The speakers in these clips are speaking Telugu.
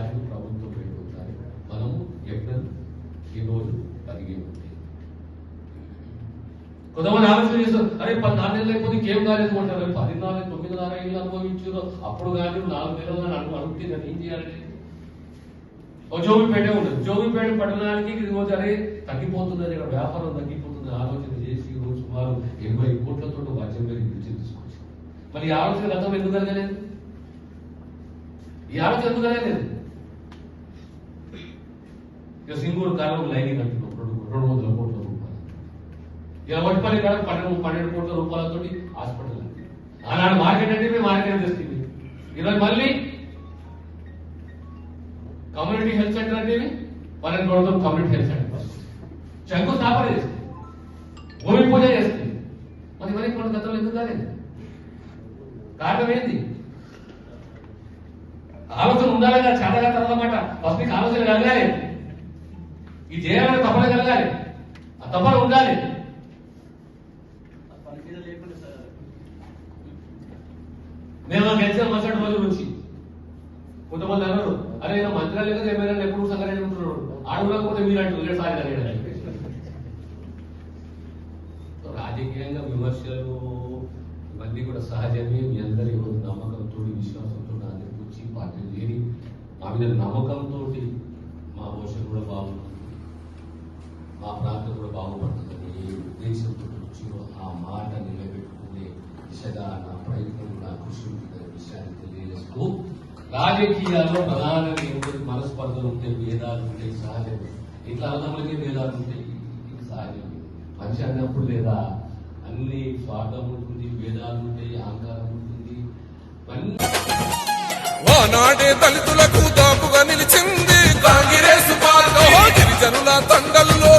ఎనిమిదవ తారీఖు ప్రభుత్వం పెట్టుకుంటారు మనము ఏప్రిల్ ఈరోజు కలిగి ఉంది. కొంతమంది ఆలోచన చేస్తారు అరే పద్నాలుగు నెలలు అయిపోతే ఇంకేం కాలేదు అంటారు. "అరే, పది నాలుగు తొమ్మిదిన్నర ఏళ్ళు అనుభవించారు. అప్పుడు కానీ నాలుగు నెలలు అని అడుగు అడిగితే ఏం చేయాలి ఓ జోగిపేట ఉండదు. జోబిపేట పట్టణానికి ఇది రోజు అరే తగ్గిపోతున్నది ఇక్కడ వ్యాపారం తగ్గిపోతుంది ఆలోచన చేసి ఈ రోజు సుమారు ఎనభై కోట్లతో వాద్యం మీద పిలిచి తీసుకొచ్చింది మరి ఈ ఆలోచన గతం ఎందుకు కలగలేదు ఈ ఆలోచన ఎందుకు కలగలేదు సింగూరు కాలం లైనింగ్ అంటున్నాం రెండు రెండు వందల కోట్ల రూపాయలు ఇక వడ్పల్లి కాలం పన్నెండు పన్నెండు కోట్ల రూపాయలతో హాస్పిటల్ ఆనాడు మార్కెట్ అంటే మేము మార్కెట్ తెస్తుంది ఈరోజు మళ్ళీ కమ్యూనిటీ హెల్త్ సెంటర్ అంటే పన్నెండు కోట్లతో కమ్యూనిటీ హెల్త్ సెంటర్ శంకుస్థాపన చేస్తుంది భూమి పూజ చేస్తుంది మరి మరి మన గతంలో ఎందుకు కాలేదు కారణం ఏంది ఆలోచన ఉండాలి కదా చేతగా తరలమాట ఫస్ట్ నీకు ఆలోచన కలగాలి ఈ చేయాలని తపన కలగాలి ఆ తపన ఉండాలి. మేము గెలిచిన మరుసటి రోజు నుంచి కొంతమంది అన్నారు అరే ఈయన మంత్రాలు లేదా ఏమైనా ఎప్పుడు సంగారెడ్డి ఉంటున్నాడు ఆడకపోతే మీరు అంటూ ఇక్కడ సారి కలిగాడు సో రాజకీయంగా విమర్శలు ఇవన్నీ కూడా సహజమే. మీ అందరి నమ్మకంతో విశ్వాసంతో నా దగ్గరికి వచ్చి పార్టీలు చేరి మా మీద నమ్మకంతో మా భవిష్యత్తు కూడా బాగుంటుంది మా ప్రాంతం కూడా బాగుపడుతుందని ఏ ఉద్దేశంతో వచ్చిందో ఆ మాట నిలబెట్టుకునే దిశగా నా ప్రయత్నం నా కృషి ఉంటుందనే విషయాన్ని తెలియజేస్తూ రాజకీయాల్లో ప్రధానంగా ఏమిటి మనస్పర్ధలు ఉంటాయి భేదాలు ఉంటాయి సహజమే ఇట్లా అన్నములకే భేదాలు ఉంటాయి. ఇది సహజమే మంచి అన్నప్పుడు లేదా అన్ని స్వార్థం ఉంటుంది భేదాలు ఉంటాయి అహంకారం ఉంటుంది. ఇవన్నీ ఆనాడే దళితులకు దాపుగా నిలిచింది కాంగ్రెస్ పార్టీ. గిరిజనుల తండల్లో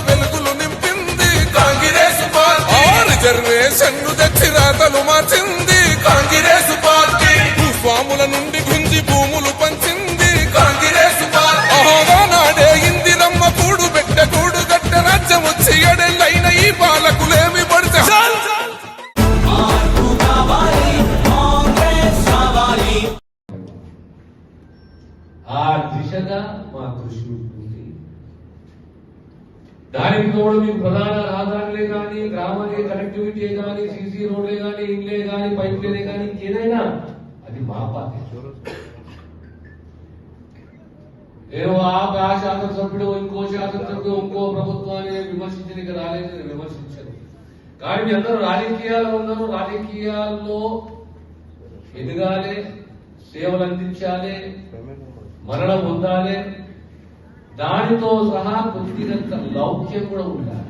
పార్టీ రిజర్వేషన్లు దానికి తోడు మీకు ప్రధాన రహదారులే కానీ గ్రామానికి కనెక్టివిటీ కానీ సీసీ రోడ్లే కానీ ఇండ్లే కానీ పైప్లే కానీ ఏదైనా అది మా బాధ్యత. ఏదో ఆ శాసన సభ్యుడు ఇంకో శాసన సభ్యుడు ఇంకో ప్రభుత్వాన్ని విమర్శించడానికి రాలేదు నేను విమర్శించను. కానీ మీ అందరూ రాజకీయాలు ఉన్నారు రాజకీయాల్లో ఎదగాలి సేవలు అందించాలి మరణం పొందాలి దానితో సహా కొద్దిగంత లౌక్యం కూడా ఉండాలి.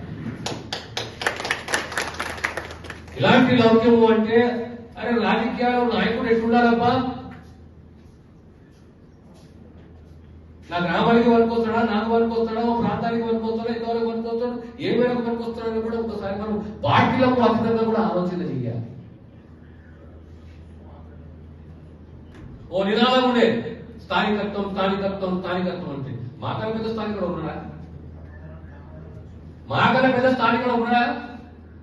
ఇలాంటి లౌక్యము అంటే అరే రాజకీయాల్లో నాయకుడు ఎట్లుండాలబ్బా? నా గ్రామానికి వరకొస్తాడా నాకు వరకొస్తాడా ఓ ప్రాంతానికి వరకొస్తాడా ఇంతవరకు వరకొస్తాడు ఏ మేరకు వరకొస్తాడని కూడా ఒకసారి మనం పార్టీలకు అతీతంగా కూడా ఆలోచన చేయాలి. ఓ నినాదం ఉండే స్థానికత్వం స్థానికత్వం స్థానికత్వం అంటే. మాటల పెద్ద స్థానికుడు ఉన్నాడా? మాటల పెద్ద స్థానికుడు ఉన్నాడా?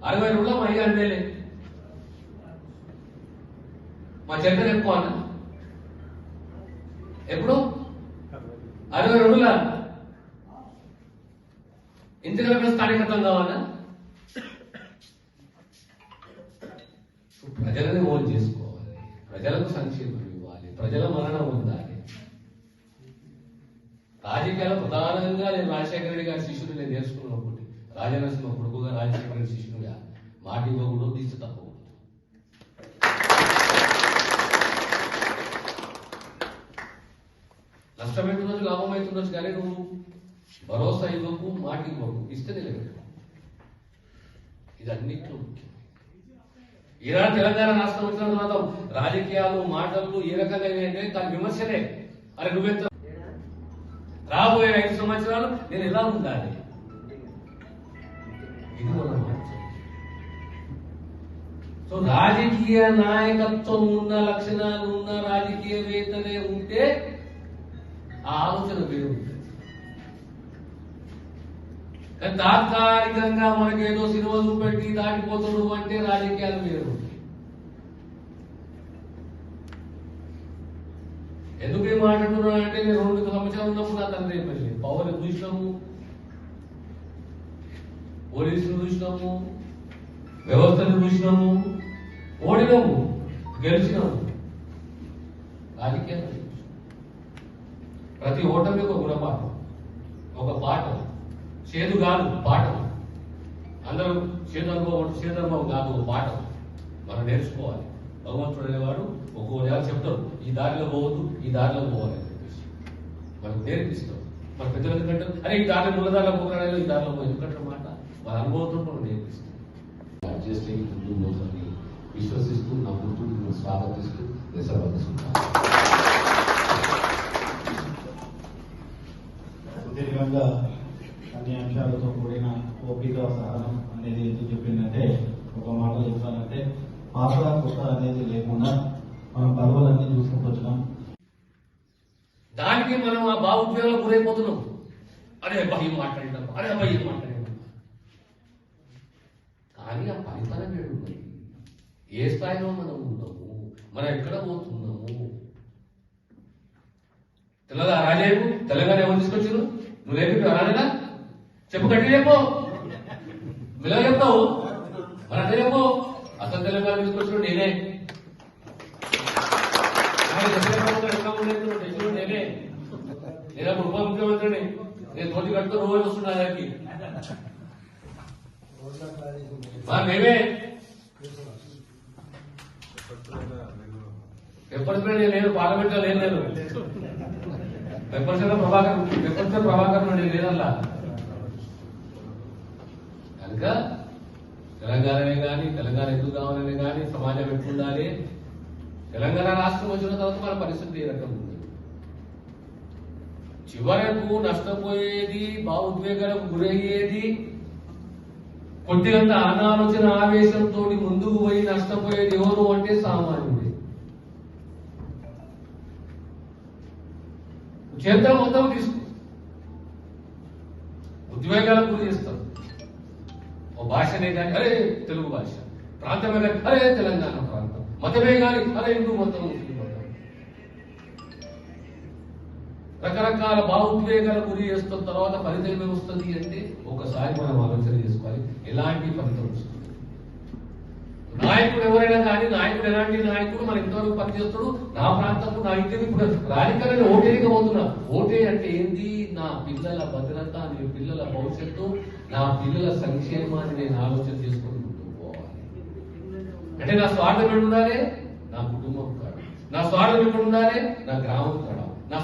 అరవై రోజుల మా అయ్యారు మేలే మా చరిత్ర ఎక్కువ అన్న. ఎప్పుడు? అరవై రెండులా ఇంతకన్నా పెద్ద స్థానికత్వం కావాలా? ప్రజలని ఓన్ చేసుకోవాలి. ప్రజలకు సంక్షేమం ఇవ్వాలి ప్రజల మరణం ఉండాలి రాజకీయాలు ప్రధానంగా నేను రాజశేఖర రెడ్డి గారి శిష్యుడు నేను నేర్చుకున్న ఒకటి రాజనరసింహ కొడుకుగా రాజశేఖర రెడ్డి శిష్యుడుగా మాట ఇవ్వకూడదు తీసి తప్పకూడదు. నష్టమైతుండొచ్చు లాభం అవుతుండొచ్చు కానీ నువ్వు భరోసా ఇవ్వకు మాట ఇవ్వకు ఇస్తే నిలబెట్టు ఇది అన్నిట్లో ముఖ్యం. ఈనాడు తెలంగాణ రాష్ట్రం వచ్చిన తర్వాత రాజకీయాలు మాటలు ఏ రకంగా అంటే దాని విమర్శనే అరే నువ్వెంత రాబోయే ఐదు సంవత్సరాలు నేను ఎలా ఉండాలి? సో రాజకీయ నాయకత్వం ఉన్న లక్షణాలు ఉన్న రాజకీయవేత్తలే ఉంటే ఆ ఆలోచన వేరు ఉంటుంది. కానీ తాత్కాలికంగా మనకేదో సినిమాలు పెట్టి దాటిపోతుడు అంటే రాజకీయాలు వేరు ఎందుకు ఏం మాట్లాడుతున్నాను అంటే నేను రెండు సంవత్సరాలు ఉన్నప్పుడు నా తండ్రి ఎమ్మెల్యే పవర్ చూసినాము పోలీసులు చూసినాము వ్యవస్థను చూసినాము ఓడినాము గెలిచినాము. రాజకీయాలు ప్రతి ఓటమి ఒక గుణపాఠం ఒక పాఠం. చేదు కాదు పాఠం. అందరూ చేదనుభవం చేదనుభవం కాదు ఒక పాఠం. మనం నేర్చుకోవాలి. భగవంతుడు అనేవాడు ఒక్కో నెల చెప్తాడు ఈ దారిలో పోవద్దు ఈ దారిలో పోవాలి అని చెప్పేసి. మనకు నేర్పిస్తాం మన పెద్దలు ఎందుకంటే అరే ఈ దారిలో ముళ్ళ దారిలో పోకరాడో ఈ దారిలో పోయి ఎందుకంటే మాట. వాళ్ళ అనుభవంతో మనం నేర్పిస్తాం అడ్జస్ట్ అయ్యి ముందు పోతామని విశ్వసిస్తూ నా గుర్తును స్వాగతిస్తూ సుదీర్ఘంగా అన్ని అంశాలతో కూడిన ఓపిక సహనం అనేది ఎందుకు చెప్పిందంటే ఒక మాట చెప్పాలంటే పాత కొత్త అనేది లేకుండా మనం పర్వాలన్నీ చూసుకుంటూ వచ్చినాం. దానికి మనం ఆ భావోద్వేగాలకు గురైపోతున్నాం. అరే అబ్బాయి మాట్లాడినాం అరే అబ్బాయి మాట్లాడినాం కానీ ఆ ఫలితాలు ఏడు ఉన్నాయి ఏ స్థాయిలో మనం ఉన్నాము? మనం ఎక్కడ పోతున్నాము? తెల్లదా? రాజేపు తెలంగాణ ఎవరు తీసుకొచ్చారు? నువ్వు రేపు రాలేదా? చెప్పు గట్టి రేపు ఇలా చెప్తావు మరి అసలు తెలంగాణ తీసుకొచ్చిన నేనే. నేనే. ఉప ముఖ్యమంత్రిని? నేను తోటి కట్టుతో రోజు వస్తున్నా దానికి. మా మేమే పెప్పర్ నేను పార్లమెంట్లో లేదు నేను pepper spray Prabhakar pepper Prabhakar నేను లేదల్లా? కనుక తెలంగాణనే కానీ తెలంగాణ ఎందుకు కావాలని కానీ సమాజం ఎట్లుండాలి? తెలంగాణ రాష్ట్రం వచ్చిన తర్వాత మన పరిస్థితి ఏ రకంగా ఉంది? చివరకు నష్టపోయేది భావోద్వేగాలకు గురయ్యేది కొద్దిగంత అనాలోచన ఆవేశంతో ముందుకు పోయి నష్టపోయేది ఎవరు అంటే సామాన్యం చేద్దాం మొత్తం తీసుకో. ఉద్వేగాలకు గురి చేస్తాం. ఓ భాషనే కానీ అరే తెలుగు భాష. ప్రాంతమే కానీ అరే తెలంగాణ ప్రాంతం. మతమే కానీ అరే హిందూ మతం ముస్లిం మతం. రకరకాల భావోద్వేగాలకు గురి చేస్తున్న తర్వాత ఫలితం ఏమొస్తుంది అంటే ఒకసారి మనం ఆలోచన చేసుకోవాలి. ఎలాంటి ఫలితం వస్తుంది? నాయకుడు ఎవరైనా కానీ నాయకుడు ఎలాంటి నాయకుడు? మన ఇంతవరకు పనిచేస్తాడు? నా ప్రాంతం నా ఇంటికి ఇప్పుడు రాజకీయాన్ని ఓటేది ఓటే అంటే ఏంది? నా పిల్లల భద్రత నీ పిల్లల భవిష్యత్తు నా పిల్లల సంక్షేమాన్ని నేను ఆలోచన చేసుకుని ముందుకు పోవాలి. అంటే నా స్వార్థం ఎక్కడ ఉండాలి నా కుటుంబం కాడ. నా స్వార్థం ఎక్కడ ఉండాలి నా గ్రామం కాడ. నా